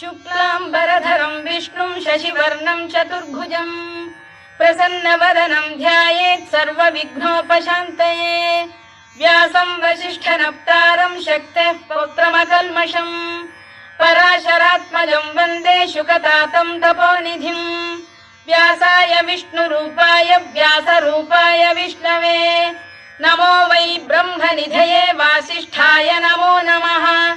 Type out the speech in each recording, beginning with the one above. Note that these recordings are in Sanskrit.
शुक्लाम्बरधरम् विष्णुम् शशिवर्णम् चतुर्भुजम् प्रसन्नवदनम् ध्यायेत् सर्वविघ्नोपशान्तये। व्यासम् वसिष्ठनप्तारम् शक्तेः पौत्रमकल्मषम्। पराशरात्मजम् वन्दे शुकतातम् तपोनिधिम्। व्यासाय विष्णुरूपाय व्यासरूपाय विष्णवे। नमो वै ब्रह्मनिधये वासिष्ठाय नमो नमः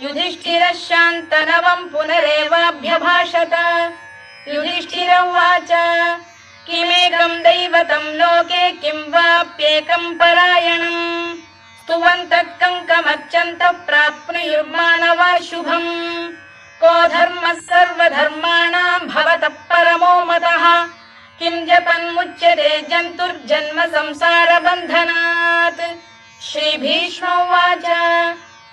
युधिष्ठिरः शान्तनवम् पुनरेवाभ्यभाषत। युधिष्ठिर उवाच किमेकम् दैवतम् लोके किम् वाप्येकम् परायणम्? स्तुवन्तः कङ्कमर्चन्तः प्राप्नुयुर्मानवा शुभम् को धर्मः सर्वधर्माणाम् भवतः परमो मतः? किम् जपन्मुच्यते जन्तुर्जन्म संसारबन्धनात्? श्रीभीष्म उवाच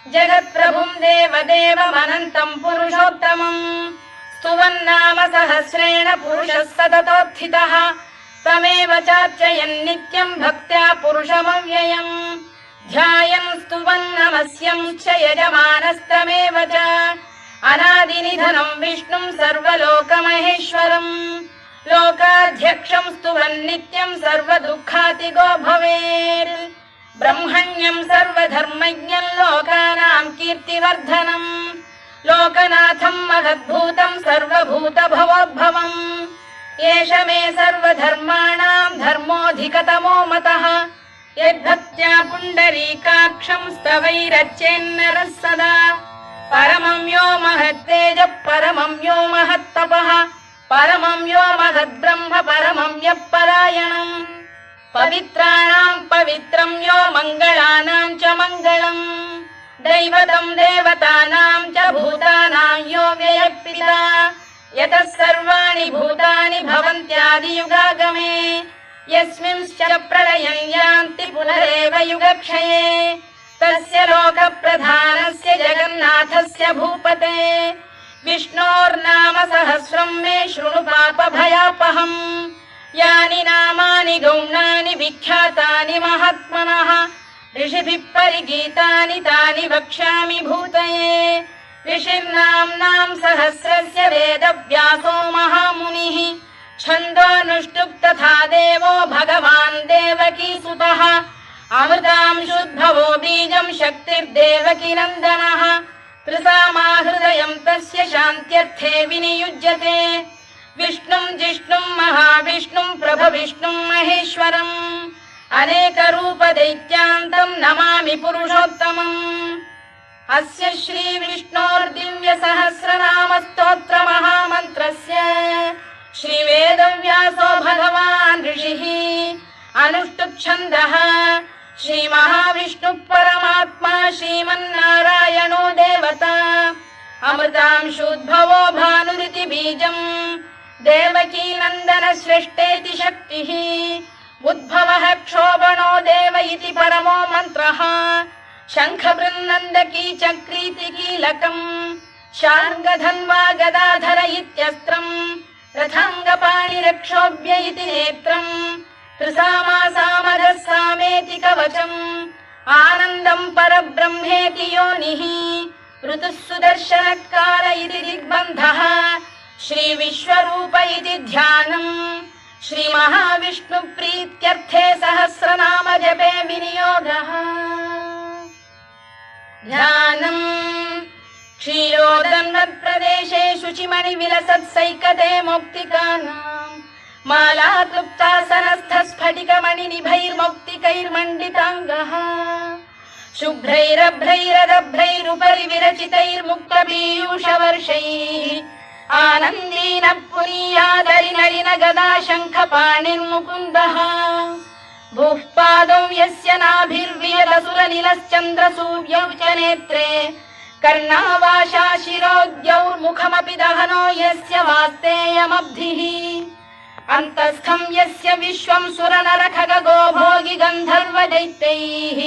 जगत्प्रभुम् देवदेवमनन्तम् पुरुषोत्तमम्। स्तुवन्नाम सहस्रेण पुरुषः सततोत्थितः। तमेव चार्चयन् नित्यम् भक्त्या पुरुषमव्ययम्। ध्यायन् स्तुवन् नमस्यम् च यजमानस्तमेव च। अनादिनिधनम् विष्णुम् सर्वलोकमहेश्वरम्। लोकाध्यक्षम् स्तुवन् नित्यम् सर्वदुःखातिगो भवेत् ब्रह्मण्यम् सर्वधर्मज्ञम् लोकानाम् कीर्तिवर्धनम् लोकनाथम् महद्भूतम् सर्वभूतभवोद्भवम्। एष मे सर्वधर्माणाम् धर्मोऽधिकतमो मतः। यद्भक्त्या पुण्डरीकाक्षम् स्तवैरच्चेन्नरः सदा। परमं यो महत्तेजः परमं यो महत्तपः। परमं यो महद्ब्रह्म परमं यः परायणम् पवित्राणाम् पवित्रम् यो मङ्गलानाम् च मङ्गलम्। दैवतम् च भूतानाम् यो व्ययपिता। यतः सर्वाणि भूतानि भवन्त्यादियुगागमे। यस्मिंश्च प्रलयम् यान्ति पुनरेव युगक्षये। तस्य लोकप्रधानस्य जगन्नाथस्य भूपते। विष्णोर्नाम सहस्रम् मे शृणु पापभयापहम् यानि नामानि गौणानि विख्यातानि महात्मनः। ऋषिभिः परिगीतानि तानि वक्ष्यामि भूतये। ऋषिर्नाम्नाम् सहस्रस्य वेदव्यासो महामुनिः। छन्दोऽनुष्टुप् तथा देवो भगवान् देवकीसुतः अमृताम् शुद्भवो बीजम् शक्तिर्देवकी नन्दनः। त्रिसामाहृदयम् तस्य शान्त्यर्थे विनियुज्यते विष्णुम् जिष्णुम् महाविष्णुम् प्रभविष्णुम् महेश्वरम्। अनेकरूपदैत्यान्तम् नमामि पुरुषोत्तमम्। अस्य श्रीविष्णोर्दिव्य सहस्रनामस्तोत्र महामन्त्रस्य श्रीवेदव्यासो भगवान् ऋषिः अनुष्टुप्छन्दः। श्रीमहाविष्णुः परमात्मा श्रीमन्नारायणो देवता। अमृतांशुद्भवो भानुरिति बीजम् श्रेष्ठेति शक्तिः। उद्भवः क्षोभणो देव इति परमो मन्त्रः। शङ्खबृन्नन्दकी चक्रीति कीलकम् शार्ङ्गधन्वा गदाधर इत्यस्त्रम्। रथाङ्गपाणिरक्षोभ्य इति नेत्रम्। त्रिसामासामरः सामेति कवचम्। आनन्दम् परब्रह्मेति योनिः। ऋतुः सुदर्शनकार इति दिग्बन्धः श्रीविश्वरूप इति ध्यानम्। श्रीमहाविष्णुप्रीत्यर्थे सहस्रनाम जपे विनियोगः। ध्यानम्। क्षीरोदन्वत्प्रदेशे शुचिमणि विलसत्सैकते मौक्तिकानाम्। माला क्लुप्तासनस्थ स्फटिकमणि निभैर्मौक्तिकैर्मण्डिताङ्गः शुभ्रैरभ्रैरदभ्रैरुपरि विरचितैर्मुक्त आनन्दीन पुनीयादरि नलिन गदा शङ्खपाणिर्मुकुन्दः भूः पादौ यस्य नाभिर्वियलसुरनिलश्चन्द्रसूर्यौ च नेत्रे कर्णावाशा शिरोद्यौर्मुखमपि दहनो यस्य वास्तेयमब्धिः अन्तस्थम् यस्य विश्वम् सुरनर खगो भोगि गन्धर्व दैत्यैः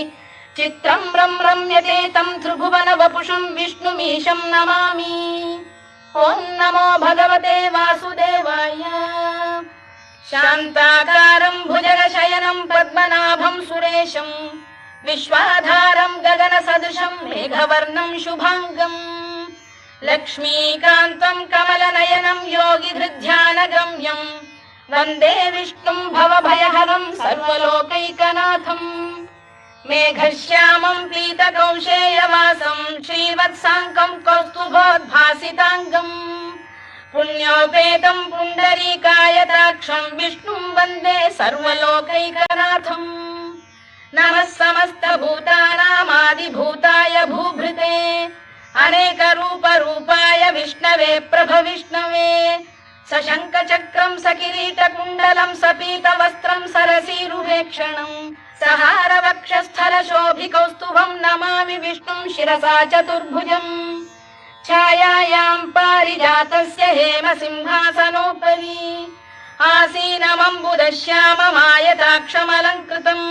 चित्रम् रम् रम्यते तम् त्रिभुवन वपुषम् विष्णुमीशम् नमामि ॐ नमो भगवते वासुदेवाय। शान्ताकारम् भुजगशयनम् पद्मनाभम् सुरेशम् विश्वाधारम् गगनसदृशम् मेघवर्णम् शुभाङ्गम् लक्ष्मीकान्तम् कमलनयनम् योगिधृध्यानगम्यम् वन्दे विष्णुम् भवभयहरम् सर्वलोकैकनाथम् मेघश्यामम् पीतकौशेयवासम् श्रीवत्साङ्कम् कौस्तुभोद्भासिताङ्गम् पुण्योपेतम् पुण्डरीकायताक्षम् विष्णुम् वन्दे सर्वलोकैकनाथम् नमः समस्तभूतानामादिभूताय भूभृते अनेकरूपरूपाय विष्णवे प्रभ विष्णवे सशङ्खचक्रम् सकिरीटकुण्डलम् सपीतवस्त्रम् सरसीरुहेक्षणम् सहारवक्षस्थलशोभिकौस्तुभम् नमामि विष्णुम् शिरसा चतुर्भुजम्। छायायाम् पारिजातस्य हेम सिंहासनोपरि आसीनमम्बुदश्याममायताक्षमलङ्कृतम्।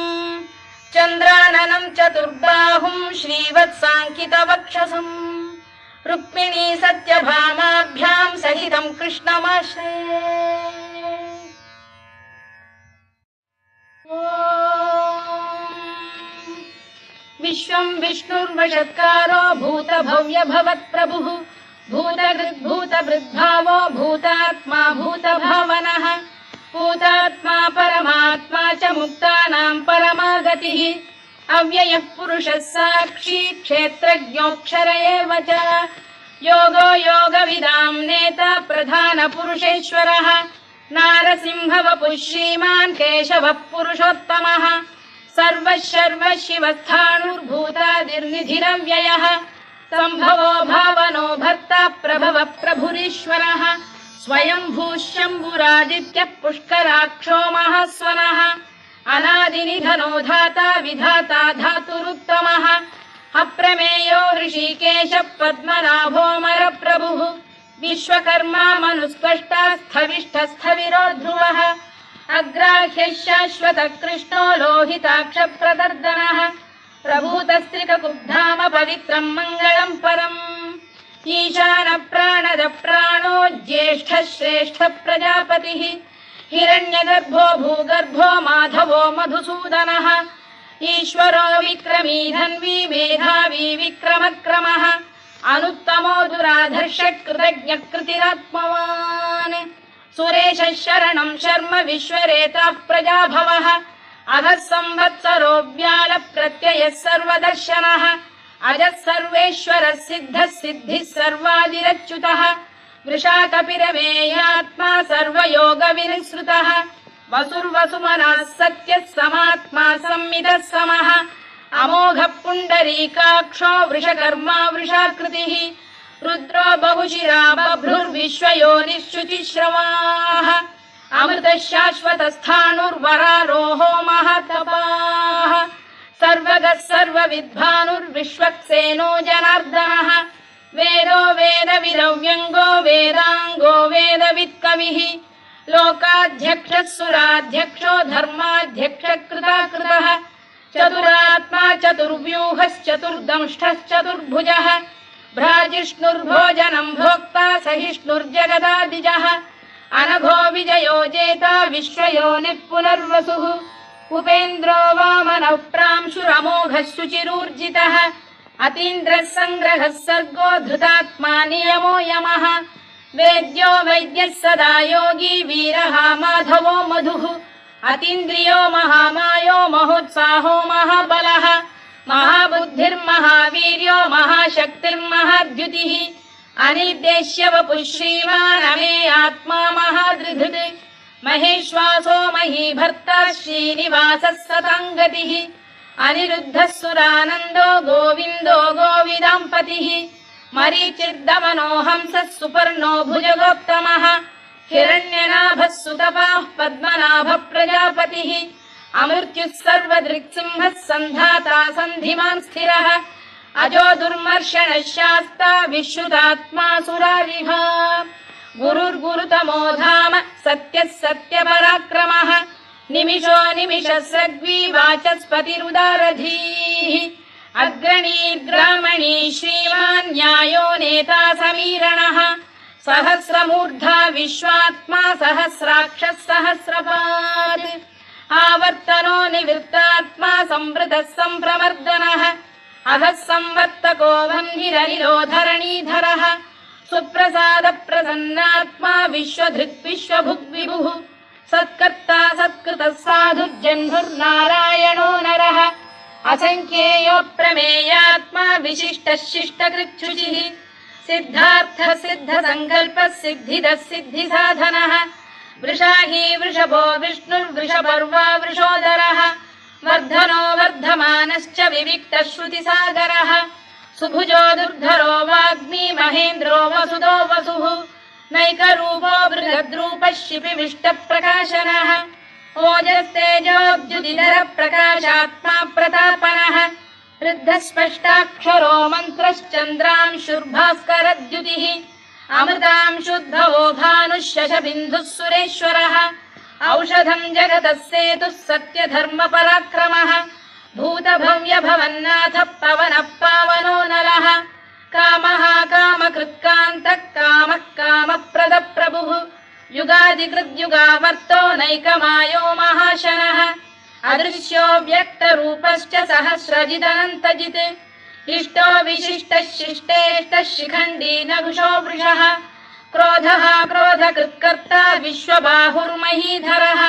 चन्द्राननम् चतुर्बाहुम् श्रीवत्साङ्कितवक्षसम्। रुक्मिणी सत्यभामाभ्याम् सहितम् कृष्णमाश्रये विश्वम् विष्णुर्वषत्कारो भूत भव्य भवत्प्रभुः भूतभृद्भूतभृद्भावो भूतात्मा भूतभावनः भूतात्मा परमात्मा च मुक्तानाम् परमागतिः अव्ययः पुरुषः साक्षी क्षेत्रज्ञोऽक्षर एव च योगो योगविदाम् नेता प्रधानपुरुषेश्वरः नारसिंहवपुः श्रीमान् केशवः पुरुषोत्तमः सर्वः शर्वः शिवस्थाणुर्भूतादिर्निधिरव्ययः सम्भवो भावनो भर्ता प्रभव प्रभुरीश्वरः। स्वयम्भूः शम्भुरादित्यः पुष्कराक्षो महास्वनः। अनादिनिधनो धाता विधाता धातुरुत्तमः अप्रमेयो ऋषिकेश पद्मनाभोमरप्रभुः विश्वकर्मा मनुस्पष्टा स्थविष्ठस्थविरो ध्रुवः अग्राह्यः शाश्वत कृष्णो लोहिताक्ष प्रदर्दनः पवित्रम् मङ्गलम् परम् ईशान प्राणद प्राणो ज्येष्ठः श्रेष्ठ प्रजापतिः हिरण्यगर्भो भूगर्भो माधवो मधुसूदनः ईश्वरो विक्रमी धन्वी मेधावी विक्रमक्रमः। अनुत्तमो दुराधर्ष कृतज्ञ कृतिरात्मवान् सुरेशः शरणम् शर्म विश्वरेता प्रजाभवः। अधः संवत्सरो व्याल प्रत्ययः सर्वदर्शनः। अजः सर्वेश्वरः सिद्धः सिद्धिः सर्वादिरच्युतः। वृषा कपिरमेयात्मा सर्वयोगविनिसृतः वसुर्वसुमनः सत्यः समात्मा संमितः समः। अमोघः पुण्डरीकाक्षो वृषकर्मा वृषाकृतिः। रुद्रो बहुशिरा बभ्रुर्विश्वयोनिश्रुतिश्रवाः अमृतः शाश्वतस्थाणुर्वरारोहो महातपाः सर्वगः सर्वविद्वानुर्विश्वक्सेनो जनार्दनः। वेदो वेदविदव्यङ्गो वेदाङ्गो वेदवित्कविः लोकाध्यक्षः सुराध्यक्षो धर्माध्यक्ष कृताकृतः चतुरात्मा चतुर्व्यूहश्चतुर्दंष्टश्चतुर्भुजः भ्राजिष्णुर्भोजनम् भोक्ता सहिष्णुर्जगदादिजः, अनघो विजयो जेता विश्वयोनिः पुनर्वसुः उपेन्द्रो वामनः प्रांशुरमोघः शुचिरूर्जितः अतीन्द्रः सङ्ग्रहः सर्गो धृतात्मा नियमो यमः। वेद्यो वैद्यः सदा योगी वीरः माधवो मधुः। अतीन्द्रियो महामायो महोत्साहो महाबलः। महाबुद्धिर्महावीर्यो महाशक्तिर्महाद्युतिः। अनिर्देश्य वपुः श्रीमान् अमे आत्मा महादृधृत् महेश्वासो महीभर्ता श्रीनिवासः सताङ्गतिः अनिरुद्धः सुरानन्दो गोविन्दो गोविदाम्पतिः मरीचिर्दमनो हंसः सुपर्णो भुजगोत्तमः हिरण्यनाभः सुतपाः पद्मनाभः प्रजापतिः अमृत्युः सर्वदृक्सिंहः सन्धाता सन्धिमान् स्थिरः अजो दुर्मर्षणः शास्ता विश्रुतात्मा सुरारिः। गुरुर्गुरुतमो धाम सत्यः सत्यपराक्रमः निमिषो निमिषस्रग्वी वाचस्पतिरुदारधीः अग्रणीर्ग्रामणी श्रीमान् न्यायो नेता समीरणः। सहस्रमूर्धा विश्वात्मा सहस्राक्षः सहस्रपात् आवर्तनो निवृत्तात्मा संवृतः सम्प्रमर्दनः अधः संवर्तको वह्निरनिरोधरणीधरः। सुप्रसाद प्रसन्नात्मा विश्वधृक् विश्वभुग्विभुः सत्कर्ता सत्कृतः साधुर्जह्नुर्नारायणो नरः असङ्ख्येयो प्रमेयात्मा विशिष्टः शिष्टकृच्छुचिः सिद्धार्थः सिद्धसङ्कल्पः सिद्धिदः सिद्धिसाधनः वृषाही वृषभो विष्णुर्वृषपर्वा वृषोदरः वर्धनो वर्धमानश्च विविक्तः श्रुतिसागरः सुभुजो दुर्धरो वाग्मी महेन्द्रो वसुदो वसुः नैकरूपो बृहद्रूपः शिपिविष्टप्रकाशनः ओजस्तेजोद्युदिधर प्रकाशात्मा प्रतापनः वृद्धस्पष्टाक्षरो मन्त्रश्चन्द्रांशुर्भास्करद्युतिः भानुः शशबिन्दुः सुरेश्वरः। औषधम् जगतः सेतुः सत्यधर्मपराक्रमः। भूतभव्यभवन्नाथः पवनः पावनो नरः। कामः कामकृत्कान्तः कामः कामप्रदप्रभुः युगादिकृद्युगावर्तो नैकमायो महाशनः। अदृश्यो व्यक्तरूपश्च सहस्रजिदनन्तजित्। इष्टो विशिष्टः शिष्टेष्टः शिखण्डी नघुषो वृषः। क्रोधः क्रोधकृत्कर्ता विश्वबाहुर्महीधरः।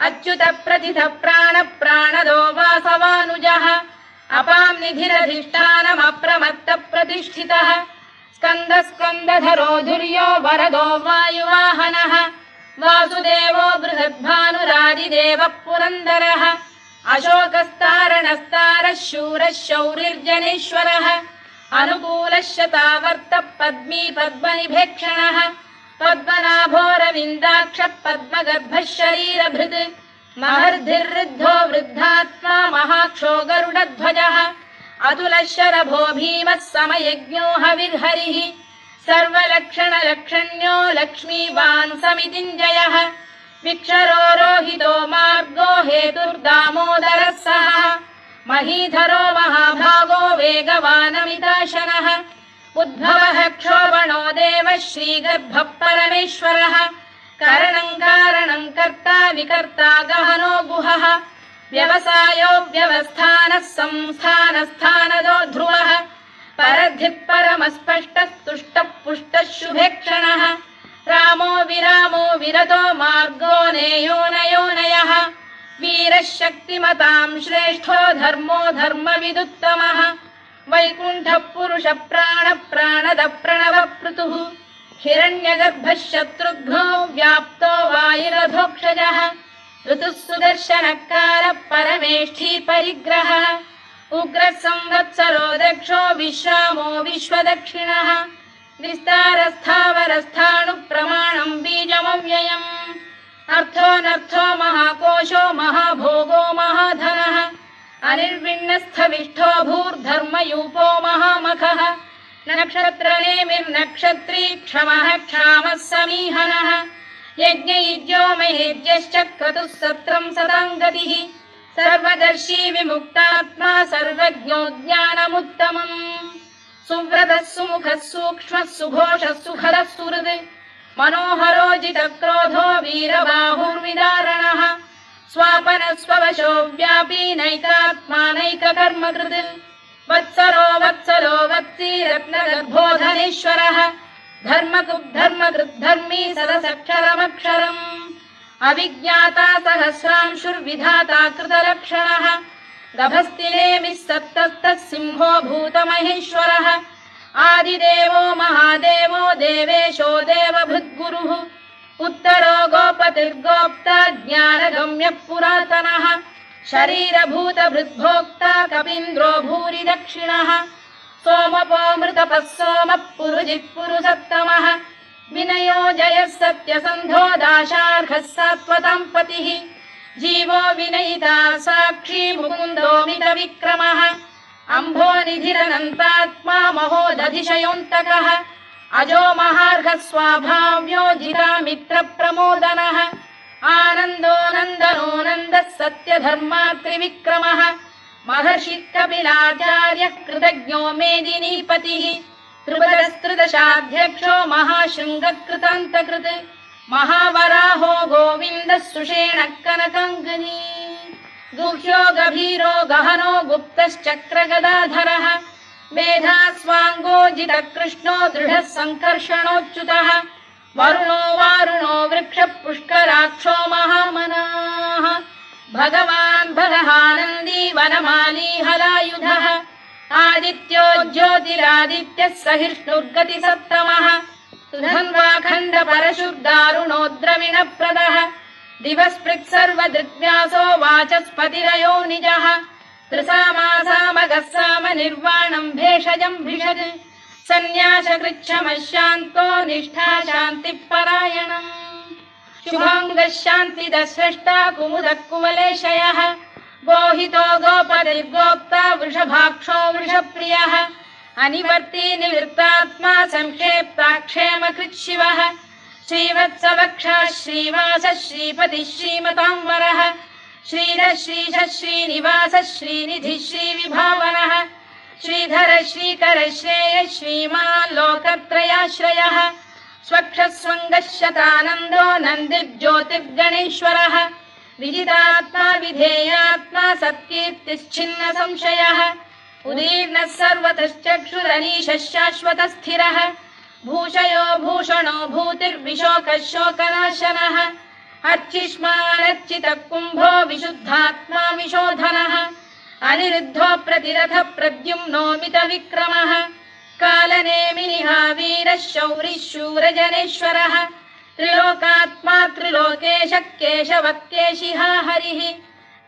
अच्युत प्रतिथ प्राण प्राणदो वासवानुजः। अपां निधिरधिष्ठानमप्रमत्त प्रतिष्ठितः स्कन्द स्कन्दधरो धुर्यो वरदो वायुवाहनः। वासुदेवो बृहद्भानुरादिदेवः पुरन्दरः। अशोकस्तारणस्तारः शूरः शौरिर्जनेश्वरः अनुकूलः शतावर्तः पद्मी पद्मनिभेक्षणः पद्मनाभोरविन्दाक्षः पद्मगर्भः शरीरभृत् महर्धिर्वृद्धो वृद्धात्मा महाक्षो गरुडध्वजः अतुलः शरभो भीमः समयज्ञो हविर्हरिः। सर्वलक्षणलक्षण्यो लक्ष्मीवान् समितिञ्जयः। विक्षरो रोहितो मार्गो हेतुर्दामोदरः सः महीधरो महाभागो वेगवानमिताशनः। उद्भवः क्षोभणो देवः श्रीगर्भः परमेश्वरः। करणम् कारणम् कर्ता विकर्ता गहनो गुहः व्यवसायो व्यवस्थानः संस्थानस्थानदो ध्रुवः। परद्धिः परमस्पष्टः तुष्टः पुष्टः शुभेक्षणः रामो विरामो विरतो मार्गो नेयोनयोनयः वीरः शक्तिमताम् श्रेष्ठो धर्मो धर्मविदुत्तमः। वैकुण्ठः पुरुष प्राण प्राणद प्रणव पृतुः हिरण्यगर्भः शत्रुघ्नो व्याप्तो वायुरधोक्षजः ऋतुः सुदर्शनकार परिग्रहः उग्रः संवत्सरो दक्षो विश्रामो विश्वदक्षिणः। विस्तारस्थावरस्थाणु प्रमाणम् बीजमव्ययम् अर्थोऽनर्थो महाकोशो महाभोगो महाधनः। अनिर्विण्णस्थविष्ठो भूर्धर्मयूपो महामखः। नक्षत्रनेमिर्नक्षत्री क्षमः क्षामः समीहनः यज्ञयुज्यो महेज्यश्च क्रतुः सत्रम् सदाम् गतिः। सर्वदर्शी विमुक्तात्मा सर्वज्ञो ज्ञानमुत्तमम् सुव्रतः सुमुखः सूक्ष्मः सुघोषः सुखदः सुहृद्। मनोहरोजितक्रोधो वीरबाहुर्विदारणः। स्वापन स्ववशो व्यापी नैकात्मानैककर्मकृत् वत्सरो वत्सलो वत्सी रत्नगर्भोधनेश्वरः धर्मकृद्धर्मकृद्धर्मी सदसक्षरमक्षरम्। अविज्ञाता सहस्रांशुर्विधाता कृतलक्षणः सिंहो भूतमहेश्वरः। आदिदेवो महादेवो देवेशो देवभृद्गुरुः। उत्तरो गोपतिर्गोप्ता ज्ञानगम्यः पुरातनः शरीरभूतभृद्भोक्ता कपीन्द्रो भूरि दक्षिणः सोमपोऽमृतपः सोमः पुरुजिः पुरुसत्तमः विनयो जयः सत्यसन्धो दाशार्हः सात्वताम् पतिः। जीवो विनयिता साक्षी मुकुन्दो मितविक्रमः अम्भोनिधिरनन्तात्मा महोदधिशयोऽन्तकः। अजो महार्घ स्वाभाव्यो जिरामित्रप्रमोदनः आनन्दो नन्दनो नन्दः सत्यधर्मा त्रिविक्रमः महर्षि कपिलाचार्यः कृतज्ञो मेदिनीपतिः त्रिपदस्त्रिदशाध्यक्षो महाशृङ्गकृतान्तकृत्, महावराहो गोविन्दः सुषेणः कनकङ्गनी, गुह्यो गभीरो गहनो गुप्तश्चक्रगदाधरः मेधास्वाङ्गोजितकृष्णो दृढः सङ्कर्षणोच्युतः वरुणो वारुणो वृक्षः पुष्कराक्षो महामनाः। भगवान् भगहानन्दी वनमाली हलायुधः। आदित्यो ज्योतिरादित्यः सहिष्णुर्गतिसत्तमः सुधन्वाखण्ड परशुर्दारुणो द्रविणप्रदः दिवस्पृक् सर्वदृग्व्यासो वाचस्पतिरयो निजः। त्रिसामासामगः साम निर्वाणम् भेषजम् भिषज। सन्न्यासकृच्छमः शान्तो निष्ठा शान्तिः परायणम् शुभाङ्गः शान्तिदः स्रष्टा कुमुदः कुवलेशयः गोहितो गोपतिर्गोप्ता वृषभाक्षो वृषप्रियः। अनिवर्ती निवृत्तात्मा संक्षेप्ताक्षेमकृत् शिवः श्रीवत्सवक्षा श्रीवासः श्रीपतिः श्रीमताम्बरः श्रीधः श्रीशः श्रीनिवासः श्रीनिधिः श्रीविभावनः श्रीधर श्रीकर श्रेय श्रीमान् लोकत्रयाश्रयः स्वक्षस्वङ्गः शतानन्दो नन्दिर्ज्योतिर्गणेश्वरः। विजितात्मा, विधेयात्मा सत्कीर्तिश्चिन्न संशयः उदीर्णः सर्वतश्चक्षुरनीशः शाश्वतस्थिरः भूषयो, भूषणो भूतिर्विशोकः शोकनाशनः अर्चिष्मानर्चितः कुम्भो विशुद्धात्मा, विशोधनः। अनिरुद्धो प्रतिरथ प्रद्युम्नोमित विक्रमः कालनेमिनिः वीरः शौरिः शूरजनेश्वरः त्रिलोकात्मा त्रिलोकेशः केशवः केशिहा हरिः।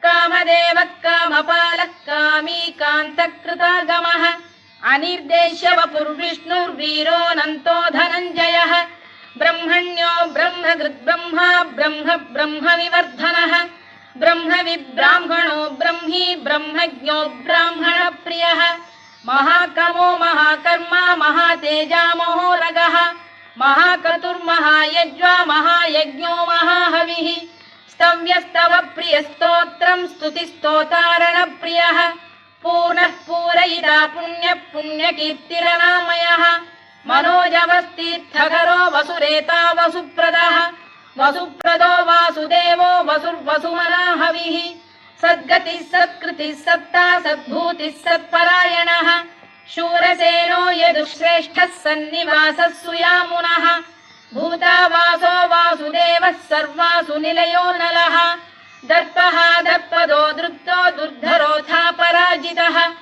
कामदेवः कामपालः कामी कान्तकृतागमः अनिर्देश्य वपुर्विष्णुर्वीरोऽनन्तो धनञ्जयः। ब्रह्मण्यो ब्रह्मकृद्ब्रह्मा ब्रह्म ब्रह्म विब्राह्मणो ब्रह्मी ब्रह्मज्ञो ब्राह्मणप्रियः महाकमो महाकर्मा महातेजा महोरगः महाकतुर्महायज्वा महायज्ञो महाहविः स्तव्यस्तव प्रियस्तोत्रम् स्तुतिस्तोतारणप्रियः पूर्णः पूरयिता पुण्यः पुण्यकीर्तिरनामयः मनोजवस्तीर्थकरो वसुरेता वसुप्रदः वसुप्रदो वासुदेवो वसुर्वसुमनाहविः सद्गतिः, सत्कृतिः, सत्ता, सद्भूतिः, सत्परायणः। शूरसेनो यदुश्रेष्ठः सन्निवासः सुयामुनः भूतावासो वासुदेवः सर्वासु निलयो नलः। दर्पः, दर्पदो, दृप्तो दुर्धरोऽथा पराजितः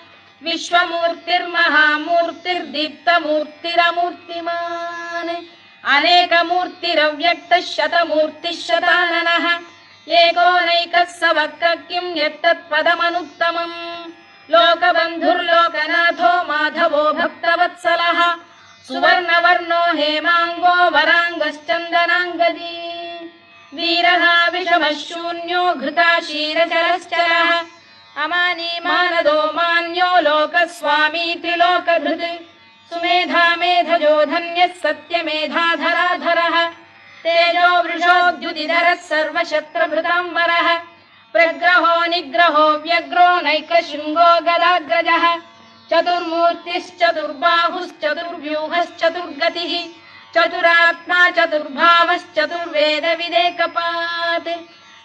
विश्वमूर्तिर्महामूर्तिर्दीप्तमूर्तिरमूर्तिमान्। अनेकमूर्तिरव्यक्तः एकोनैकः स वक्र किम् यत्तत्पदमनुत्तमम् लोकबन्धुर्लोकनाथो माधवो भक्तवत्सलः सुवर्णवर्णो हेमाङ्गो वराङ्गश्चन्दनाङ्गदी वीरः विषमः शून्यो घृता क्षीरचरश्चरः अमानी मानदो मान्यो लोकस्वामी त्रिलोकधृत् सुमेधा मेधजो धन्यः सत्यमेधाधराधरः तेजो वृषोद्युतिधरः सर्वशत्रभृताम्बरः प्रग्रहो निग्रहो व्यग्रो नैकशृङ्गो गदाग्रजः चतुर्मूर्तिश्चतुर्बाहुश्चतुर्व्यूहश्चतुर्गतिः चतुरात्मा चतुर्भावश्चतुर्वेदविदेकपात्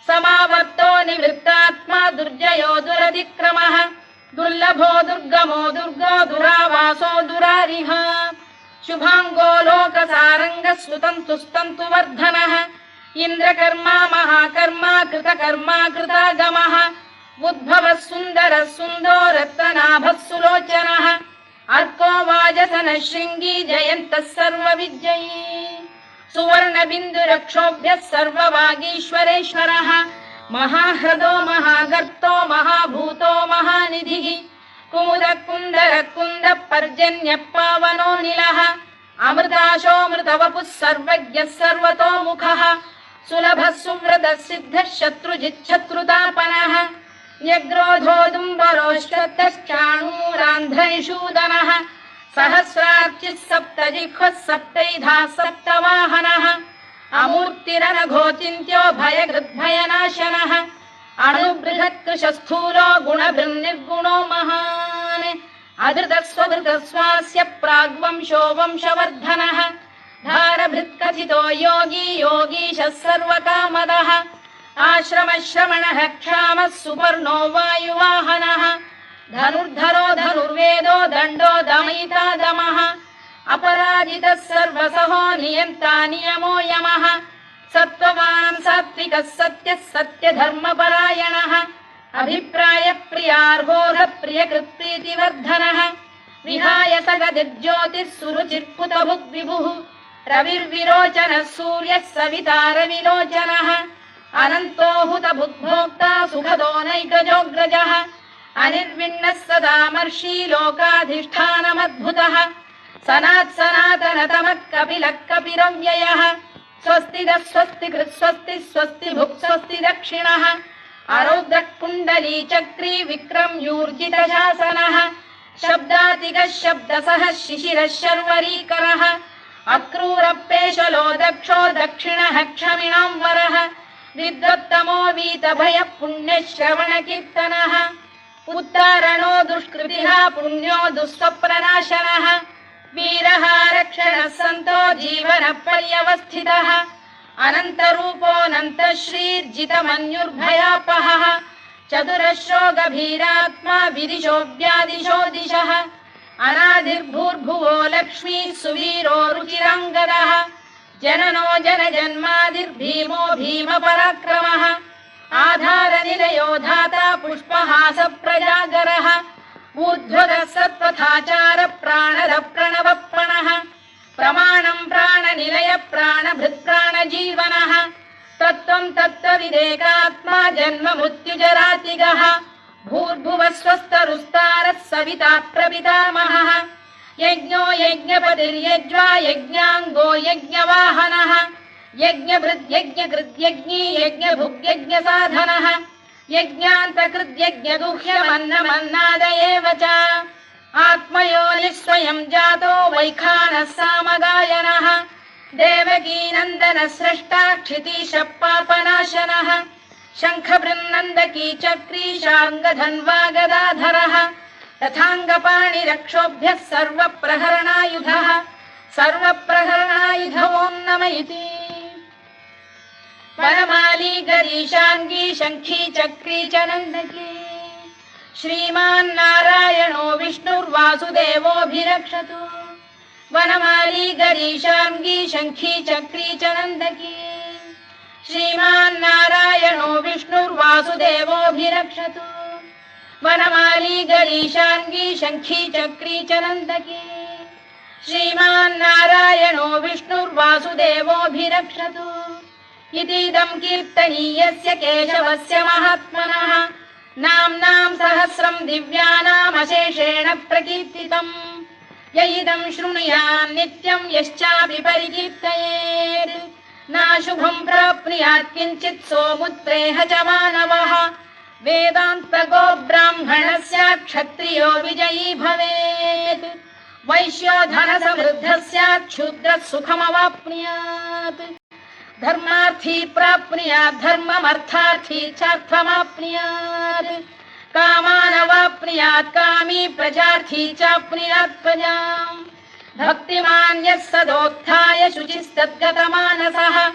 समावर्तो निवृत्तात्मा दुर्जयो दुरतिक्रमः दुर्लभो दुर्गमो दुर्गो दुरावासो दुरारिः शुभाङ्गो लोकसारङ्गः सुतन्तु स्तन्तु वर्धनः। इन्द्रकर्मा महाकर्मा कृतकर्मा कृतागमः। उद्भवः सुन्दरः सुन्दो रत्ननाभः सुलोचनः। अर्को वाजसनः शृङ्गी जयन्तः सर्वविजयी। सुवर्णबिन्दुरक्षोभ्यः सर्ववागीश्वरेश्वरः महाह्रदो महागर्तो महाभूतो महानिधिः कुमुद कुन्दर कुन्द पर्जन्यः पावनो निलः। अमृताशोऽमृतवपुः सर्वज्ञः सर्वतोमुखः। सुलभः सुव्रतः सिद्धः शत्रुजिच्छत्रुतापनः न्यग्रोधोदुम्बरोश्चतश्चाणूरान्ध्रनिषूदनः सहस्रार्चिः सप्तजिह्वः सप्तैधा सप्तवाहनः। अमूर्तिरनघोचिन्त्यो भयगृद्भयनाशनः अणुबृहत्कृशस्थूलो गुणभृन्निर्गुणो महान्। अधृतस्वधृतस्वास्य प्राग्वंशो वंशवर्धनः। भारभृत्कथितो योगी योगीशः सर्वकामदः। आश्रमश्रमणः क्षामः सुपर्णो वायुवाहनः। धनुर्धरो धनुर्वेदो दण्डो दमयिता दमः। अपराजितः सर्वसहो नियन्ता नियमो यमः సత్వవాన్ సాత్విక సత్య సత్య ధర్మపరాయణ అభిప్రాయ ప్రియార్హోధ ప్రియ కృత్ప్రీతివర్ధన విహాయ సగదిర్జ్యోతిస్సురుచిర్పుత భుగ్విభు రవిర్విరోచన సూర్య సవితార విలోచన అనంతో హుత బుద్భోక్త సుఖదో నైకజోగ్రజ అనిర్విన్న సదామర్షీ లోకాధిష్టానమద్భుత సనాత్ సనాతనతమ కపిల కపిరవ్యయ स्वस्ति कृत् स्वस्ति स्वस्ति दक्षिणः कुण्डली चक्री विक्रम्यूर्जित शासनः शब्दातिगः शब्दसः शिशिरः शर्वरीकरः। अक्रूरपेशलो दक्षो दक्षिणः क्षमिणां वरः विद्वत्तमो वीतभयः पुण्यश्रवणकीर्तनः उत्तारणो दुष्कृतिः पुण्यो दुःस्वप्रनाशनः वीरः रक्षणः सन्तो जीवनपर्यवस्थितः। अनन्तरूपोऽनन्तश्रीर्जितमन्युर्भयापहः। चतुरश्रो गभीरात्मा विदिशो व्यादिशो दिशः अनादिर्भूर्भुवो लक्ष्मीः सुवीरो रुचिराङ्गदः। जननो जनजन्मादिर्भीमो भीमपराक्रमः। आधारनिलयो धाता पुष्पहास प्रजागरः ऊर्ध्वगः सत्त्वथाचार प्राणद प्रणवप्रणः प्रमाणम् प्राणनिलय प्राणभृत् तत्त्वम् तत्त्वविदेकात्मा जन्म मृत्युजरातिगः सविता प्रपितामहः यज्ञो यज्ञपतिर्यज्वा यज्ञाङ्गो यज्ञवाहनः यज्ञभृद्यज्ञकृद्यज्ञी यज्ञभुग्यज्ञसाधनः यज्ञान्तकृद्यज्ञगुह्यमन्नमन्नाद एव च। आत्मयोनिः स्वयं जातो वैखानः सामगायनः देवकीनन्दनः स्रष्टा क्षितीशः पापनाशनः शङ्खबृन्नन्दकी चक्रीशाङ्गधन्वा गदाधरः तथाङ्गपाणिरक्षोभ्यः सर्वप्रहरणायुधः। सर्वप्रहरणायुध ॐ नम इति वनमाली गरीशाङ्गी शङ्खी चक्री च नन्दकी। श्रीमान्नारायणो विष्णुर्वासुदेवोऽभिरक्षतु। वनमाली गरीशाङ्गी शङ्खी चक्री च नन्दकी। श्रीमान्नारायणो विष्णुर्वासुदेवोऽभिरक्षतु। वनमाली गरीशाङ्गी शङ्खी चक्री च नन्दकी। श्रीमान्नारायणो विष्णुर्वासुदेवोऽभिरक्षतु इतीदम् कीर्तनीयस्य केशवस्य महात्मनः। नाम्नाम् सहस्रम् दिव्यानामशेषेण प्रकीर्तितम्। य इदम् शृणुयान् नित्यम् यश्चापि परिकीर्तयेत्। नाशुभम् प्राप्नुयात् किञ्चित् सोमुत्रेह च मानवः। वेदान्तगो ब्राह्मणः स्यात् क्षत्रियो विजयी भवेत्। वैश्यो धनसमृद्धः स्यात् क्षुद्रः सुखमवाप्नुयात् धर्मार्थी प्राप्नुयात् धर्ममर्थार्थी चार्थमाप्नुयात्। कामानवाप्नुयात् कामी प्रजार्थी चाप्नुयात् प्रजाम्। भक्तिमान् यः सदोत्थाय शुचिस्तद्गतमानसः।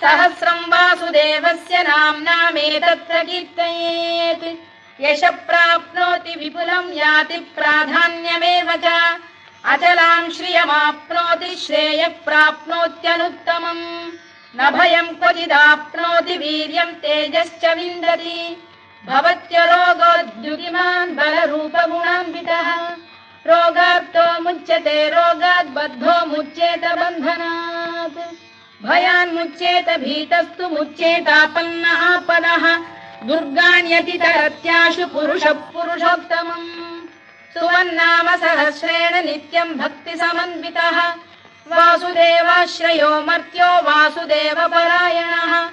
सहस्रम् वासुदेवस्य नाम्नामेतत्र कीर्तयेत् यश प्राप्नोति विपुलम् याति प्राधान्यमेव च। अचलाम् श्रियमाप्नोति श्रेयः प्राप्नोत्यनुत्तमम् न भयम् क्वचिदाप्नोति वीर्यम् तेजश्च विन्दति भवत्य रोगोद्युतिमान् बलरूपगुणान्वितः रोगार्तो मुच्यते रोगात् बद्धो मुच्येत बन्धनात् भयान्मुच्येत भीतस्तु मुच्येतापन्न आपदः दुर्गाण्यतितरत्याशु पुरुषः पुरुषोत्तमम् सुवन्नाम सहस्रेण नित्यम् भक्तिसमन्वितः वासुदेवाश्रयो मर्त्यो वासुदेवपरायणः।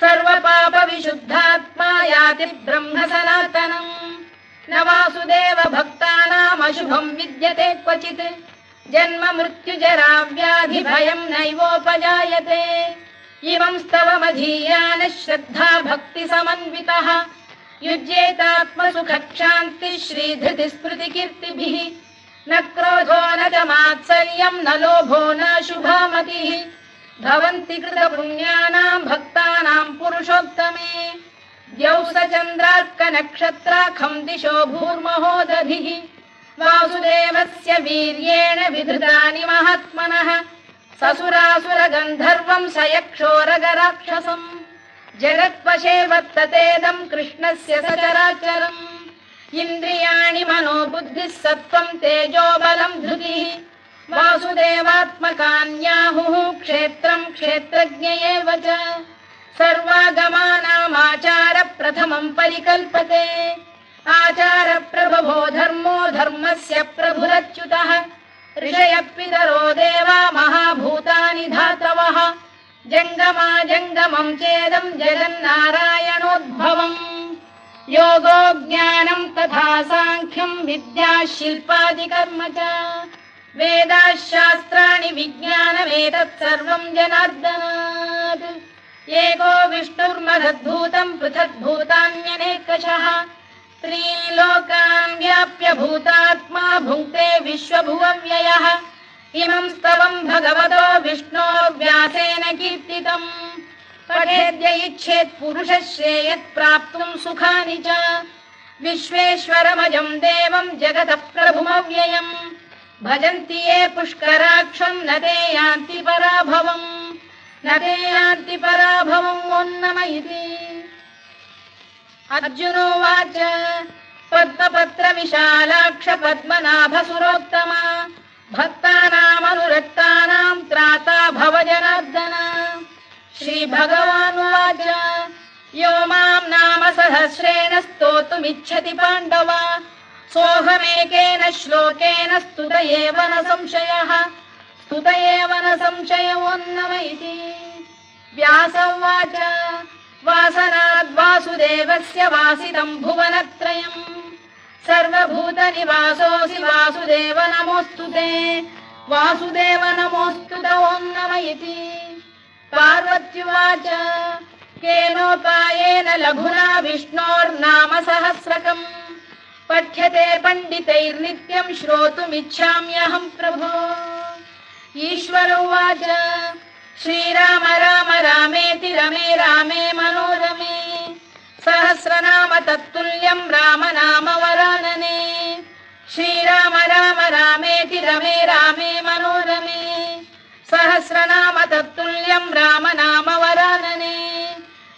सर्वपापविशुद्धात्मा याति ब्रह्म सनातनम् न वासुदेव भक्तानामशुभम् विद्यते क्वचित्। जन्म मृत्युजरा व्याधि भयम् नैवोपजायते। इमं स्तवमधीयानः श्रद्धा भक्ति समन्वितः युज्येतात्मसुखक्षान्तिः श्रीधृति स्मृतिकीर्तिभिः न क्रोधो न च मात्सर्यम् न लोभो न शुभामतिः। भवन्ति कृतपुण्यानाम् भक्तानाम् पुरुषोत्तमे। द्यौ स चन्द्रार्कनक्षत्राखम् दिशो भूर्महो दधिः वासुदेवस्य वीर्येण विधृतानि महात्मनः। ससुरासुरगन्धर्वम् स यक्षोरगराक्षसम् जगत्वशे वर्ततेदम् कृष्णस्य सचराचरम् इन्द्रियाणि मनो बुद्धिः सत्त्वम् तेजो बलम् धृतिः। वासुदेवात्मकान्याहुः क्षेत्रम् क्षेत्रज्ञ एव च। सर्वागमानामाचार प्रथमम् परिकल्पते। आचार प्रभवो धर्मो धर्मस्य प्रभुरच्युतः। ऋषयः पितरो देवा महाभूतानि धातवः। जङ्गमा जङ्गमम् चेदम् जगन्नारायणोद्भवम् योगो ज्ञानम् तथा साङ्ख्यम् विद्या शिल्पादिकर्म च। वेदाः शास्त्राणि विज्ञानमेतत् सर्वम् जनार्दनात्। एको विष्णुर्महद्भूतम् पृथग्भूतान्यनेकशः। त्रीन् लोकान् व्याप्य भूतात्मा भुङ्क्ते विश्वभुवव्ययः। इमम् स्तवम् भगवतो विष्णो व्यासेन कीर्तितम् पठेद्य इच्छेत् पुरुषः श्रेयत् प्राप्तुम् सुखानि च। विश्वेश्वरमजम् देवम् जगतः प्रभुमव्ययम् भजन्ति ये पुष्कराक्षम् न ते यान्ति पराभवम्। न ते यान्ति पराभवम् उन्नम इति। अर्जुनोवाच पद्मपत्र विशालाक्ष श्रीभगवानुवाच। यो माम् नाम सहस्रेण स्तोतुमिच्छति पाण्डव। सोऽहमेकेन श्लोकेन स्तुत एव न संशयः। स्तुत एव न संशयोन्नम इति। व्यास उवाच। वासनाद्वासुदेवस्य वासितम् भुवनत्रयम्। सर्वभूतनिवासोऽसि वासुदेव नमोऽस्तु ते। वासुदेव नमोऽस्तु त ॐ नम इति पार्वत्युवाच। केनोपायेन लघुना विष्णोर्नाम सहस्रकम् पठ्यते पण्डितैर्नित्यम् श्रोतुमिच्छाम्यहम् प्रभो। ईश्वर उवाच, श्रीराम राम रामेति रमे रामे मनोरमे। सहस्रनाम तत्तुल्यम् राम नाम वरानने। श्रीराम राम रामेति रमे रामे मनोरमे। सहस्रनाम तत्तुल्यम् राम नाम वरानने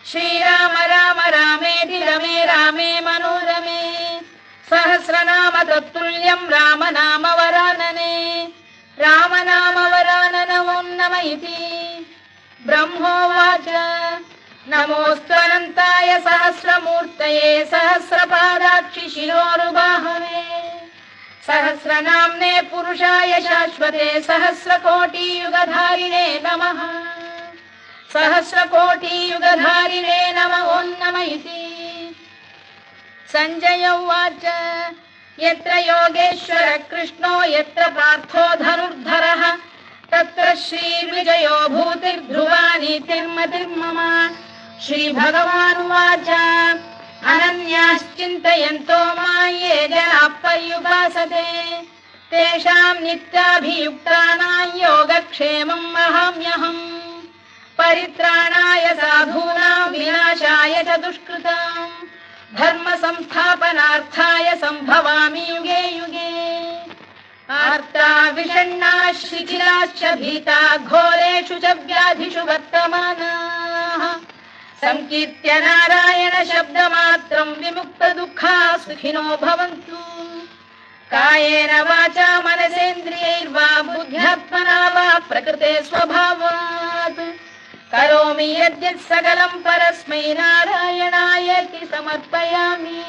श्रीराम राम रामेति रमे रामे मनोरमे सहस्रनाम तत्तुल्यम् राम नाम वरानने राम नाम वरानन ॐ नम इति ब्रह्मोवाच नमोऽस्त्वनन्ताय सहस्रमूर्तये सहस्रपादाक्षि शिरोरुबाहवे सहस्रनाम्ने पुरुषाय शाश्वते सहस्रकोटियुगधारिणे नमः। सहस्रकोटियुगधारिणे नम ॐ नम इति। सञ्जय उवाच, यत्र योगेश्वर कृष्णो, यत्र पार्थो धनुर्धरः, तत्र श्रीविजयो भूतिर्ध्रुवा नीतिर्मतिर्मम श्रीभगवानुवाच अनन्याश्चिन्तयन्तो माये जनाः पर्युपासते तेषाम् नित्याभियुक्तानाम् योगक्षेमम् वहाम्यहम् परित्राणाय साधूनाम् विनाशाय च दुष्कृताम्। धर्म संस्थापनार्थाय सम्भवामि युगे युगे। आर्ता विषण्णाः शिथिलाश्च भीता घोरेषु च व्याधिषु वर्तमानाः सङ्कीर्त्य नारायण शब्दमात्रम् विमुक्त सुखिनो भवन्तु। कायेन वाचा मनसेन्द्रियैर्वा बुद्ध्यात्मना वा प्रकृते स्वभावात्। करोमि यद्यत् सकलं परस्मै नारायणायति समर्पयामि।